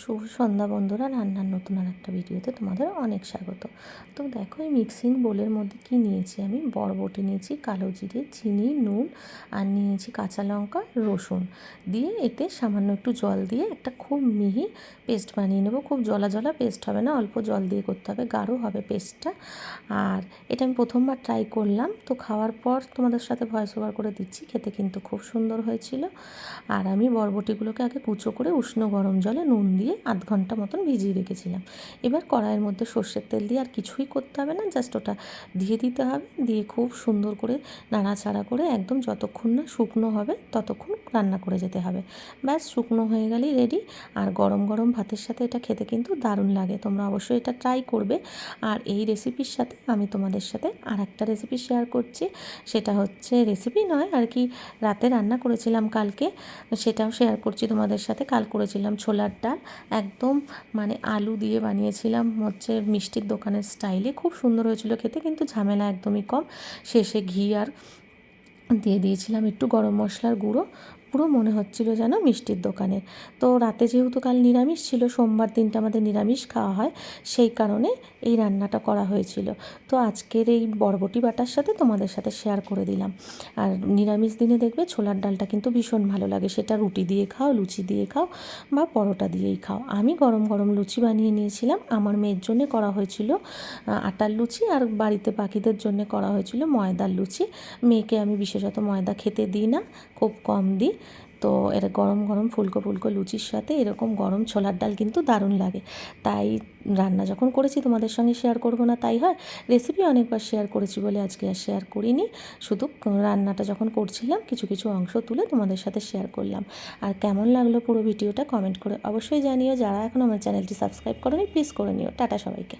শুভ সন্ধ্যা বন্ধুরা, রান্নার নতুন আর একটা ভিডিওতে তোমাদের অনেক স্বাগত। তো দেখো, এই মিক্সিং বোলের মধ্যে কি নিয়েছি আমি? বরবটি নিয়েছি, কালো জিরে, চিনি, নুন আর নিয়েছি কাঁচা লঙ্কা, রসুন। দিয়ে এতে সামান্য একটু জল দিয়ে একটা খুব মিহি পেস্ট বানিয়ে নেব। খুব জলা জলা পেস্ট হবে না, অল্প জল দিয়ে করতে হবে, গাঢ় হবে পেস্টটা আর এটা আমি প্রথমবার ট্রাই করলাম, তো খাওয়ার পর তোমাদের সাথে ভয়েস ওভার করে দিচ্ছি, খেতে কিন্তু খুব সুন্দর হয়েছিল। আর আমি বরবটিগুলোকে আগে কুচো করে উষ্ণ গরম জলে নুন দিয়ে আধ ঘণ্টা মতন ভিজিয়ে রেখেছিলাম। এবার কড়াইয়ের মধ্যে সর্ষের তেল দিয়ে আর কিছুই করতে হবে না, জাস্ট ওটা দিয়ে দিতে হবে। দিয়ে খুব সুন্দর করে নাড়াচাড়া করে একদম যতক্ষণ না শুকনো হবে ততক্ষণ রান্না করে যেতে হবে। ব্যাস, শুকনো হয়ে গেলেই রেডি আর গরম গরম ভাতের সাথে এটা খেতে কিন্তু দারুণ লাগে। তোমরা অবশ্যই এটা ট্রাই করবে। আর এই রেসিপির সাথে আমি তোমাদের সাথে আর একটা রেসিপি শেয়ার করছি। সেটা হচ্ছে রেসিপি নয়, আর কি রাতে রান্না করেছিলাম কালকে, সেটাও শেয়ার করছি তোমাদের সাথে। কাল করেছিলাম ছোলার ডাল। একদম মানে আলু দিয়ে বানিয়েছিলাম হচ্ছে মিষ্টির দোকানের স্টাইলে। খুব সুন্দর হয়েছিল খেতে, কিন্তু ঝামেলা একদমই কম। শেষে ঘি আর দিয়ে দিয়েছিলাম একটু গরম মশলার গুঁড়ো। পুরো মনে হচ্ছিল যেন মিষ্টির দোকানের তো রাতে যেহেতু কাল নিরামিষ ছিল, সোমবার দিনটা আমাদের নিরামিষ খাওয়া হয়, সেই কারণে এই রান্নাটা করা হয়েছিল। তো আজকের এই বরবটি বাটার সাথে তোমাদের সাথে শেয়ার করে দিলাম। আর নিরামিষ দিনে দেখবে ছোলার ডালটা কিন্তু ভীষণ ভালো লাগে। সেটা রুটি দিয়ে খাও, লুচি দিয়ে খাও বা পরোটা দিয়েই খাও। আমি গরম গরম লুচি বানিয়ে নিয়েছিলাম। আমার মেয়ের জন্যে করা হয়েছিল আটার লুচি আর বাড়িতে পাখিদের জন্য করা হয়েছিল ময়দার লুচি। মেয়েকে আমি বিশেষত ময়দা খেতে দিই না, খুব কম দিই। তো এর গরম গরম ফুলকো ফুলকো লুচির সাথে এরকম গরম ছোলার ডাল কিন্তু দারুণ লাগে। তাই রান্না যখন করেছি তোমাদের সঙ্গে শেয়ার করব না তাই হয় রেসিপি অনেকবার শেয়ার করেছি বলে আজকে আর শেয়ার করিনি। শুধু রান্নাটা যখন করছিলাম, কিছু কিছু অংশ তুলে তোমাদের সাথে শেয়ার করলাম। আর কেমন লাগল পুরো ভিডিওটা কমেন্ট করে অবশ্যই জানিও। যারা এখন আমার চ্যানেলটি সাবস্ক্রাইব করোনি প্লিজ করে নিও। টাটা সবাইকে।